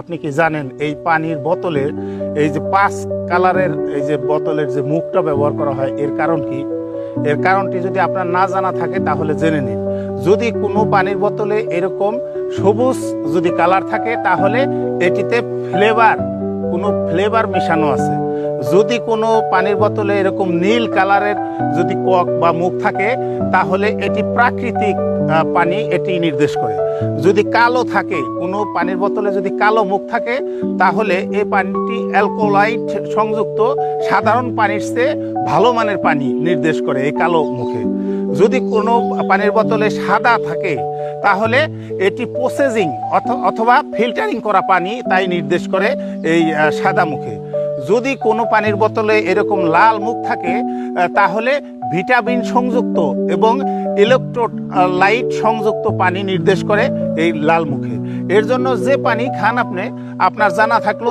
আপনি কি জানেন, এই পানির বোতলের এই যে পাঁচ কালারের, এই যে বোতলের যে মুখটা ব্যবহার করা হয়, এর কারণ কি? এর কারণটি যদি আপনার না জানা থাকে, তাহলে জেনে নিন। যদি কোনো পানির বোতলে এরকম সবুজ যদি কালার থাকে, তাহলে এটিতে ফ্লেভার কোনো ফ্লেভার মেশানো আছে। যদি কোনো পানির বোতলে এরকম নীল কালারের যদি কক বা মুখ থাকে, তাহলে এটি প্রাকৃতিক পানি এটি নির্দেশ করে। যদি কালো থাকে, কোনো পানির বোতলে যদি কালো মুখ থাকে, তাহলে এই পানিটি অ্যালকোলাইট সংযুক্ত সাধারণ পানির চেয়ে ভালো মানের পানি নির্দেশ করে এই কালো মুখে। যদি কোনো পানির বোতলে সাদা থাকে, তাহলে এটি প্রসেসিং অথবা ফিল্টারিং করা পানি তাই নির্দেশ করে এই সাদা মুখে। যদি কোনো পানির বোতলে এরকম লাল মুখ থাকে তাহলে ভিটামিন সংযুক্ত এবং ইলেকট্রো লাইট সংযুক্ত পানি নির্দেশ করে এই লাল মুখে। এর জন্য যে পানি খান আপনি, আপনার জানা থাকল